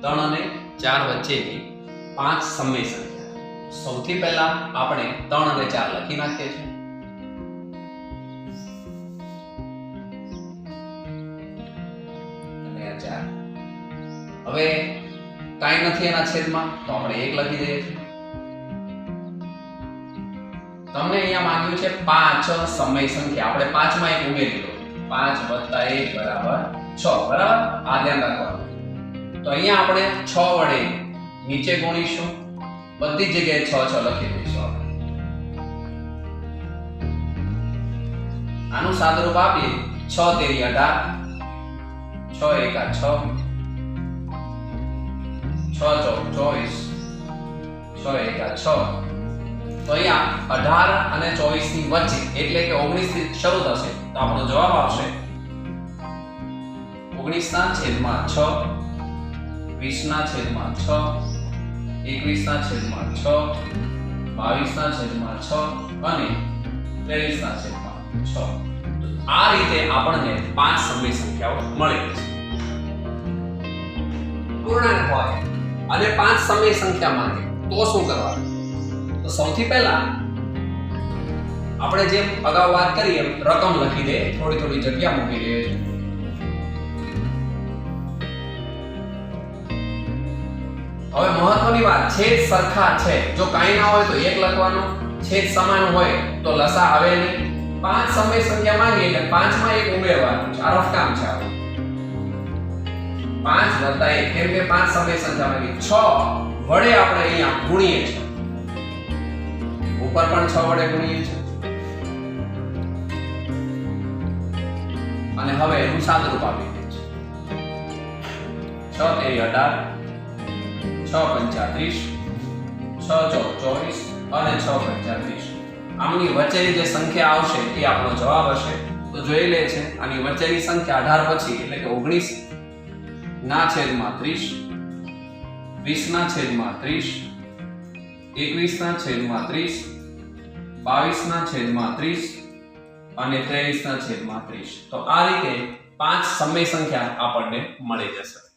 ત્રણ અને ચાર વચ્ચેની પાંચ સમય સંખ્યા. સૌથી પહેલા આપણે ત્રણ અને ચાર લખી નાખીએ છીએ. હવે કાંઈ નથી એના છેદમાં, તો આપણે એક લખી દઈએ છીએ. તમને અહીંયા માંગ્યું છે પાંચ સમય સંખ્યા. આપણે પાંચમાં એક ઉમેરી દો. પાંચ વત્તા એક બરાબર છ. બરાબર? આ ધ્યાન રાખવાનું. તો અહીંયા આપણે છ વડે નીચે ગુણીશું. બધી જગ્યાએ છ છ લખી દઈશું આપણે. આનું સાદરૂપ આપીએ. છ તેરી અઢાર. છ એકા છ. છ ચોવીસ. છ એકા છ. તો અહીંયા અઢાર અને ચોવીસની વચ્ચે, એટલે કે ઓગણીસથી શરૂ થશે. તો આપણો જવાબ આવશે. ઓગણીસ ના છેદમાં છ. વીસ ના છેદમાં છ એકવીસ ના છેદમાં છ બાવીસ ના છેદમાં છ અને ત્રેવીસ ના છેદમાં છ આ રીતે આપણને પાંચ સમય સંખ્યાઓ મળે છે પૂર્ણાંક હોય અને પાંચ સમય સંખ્યા માંગે તો શું કરવાનું તો સૌથી પહેલા આપણે જેમ અગાઉ વાત કરી એમ રકમ લખી દે થોડી થોડી જગ્યા મૂકી દે હવે મહત્વની વાત છેદ સરખા છે. જો કાંઈ ના હોય તો એક લખવાનો છેદ સમાન હોય તો લસા આવે નહીં. પાંચ સમય સંખ્યા માંગી એટલે પાંચમાં એક ઉમેરવાનું. છે કામ છે પાંચ વત્તા એક. કેમ કે પાંચ સમય સંખ્યા માંગી. છ વડે આપણે અહીંયા ગુણીએ છીએ. ઉપર પણ છ વડે ગુણીએ છીએ. અને હવે એનું સાદરૂપ આપી દે છે. છ તેરી અઢાર. છ પંચાત્રીસ છ ચોક ચોવીસ અને છ પંચાત્રીસ આમની વચ્ચેની જે સંખ્યા આવશે એ આપણો જવાબ હશે. તો જોઈ લે છે, આની વચ્ચેની સંખ્યા અઢાર પછી, એટલે કે ઓગણીસ, ના છેદમાં ત્રીસ, વીસ ના છેદમાં ત્રીસ, એકવીસ ના છેદમાં ત્રીસ, બાવીસ ના છેદમાં ત્રીસ અને ત્રેવીસ ના છેદમાં ત્રીસ. તો આ રીતે પાંચ સમય સંખ્યા આપણને મળી જશે.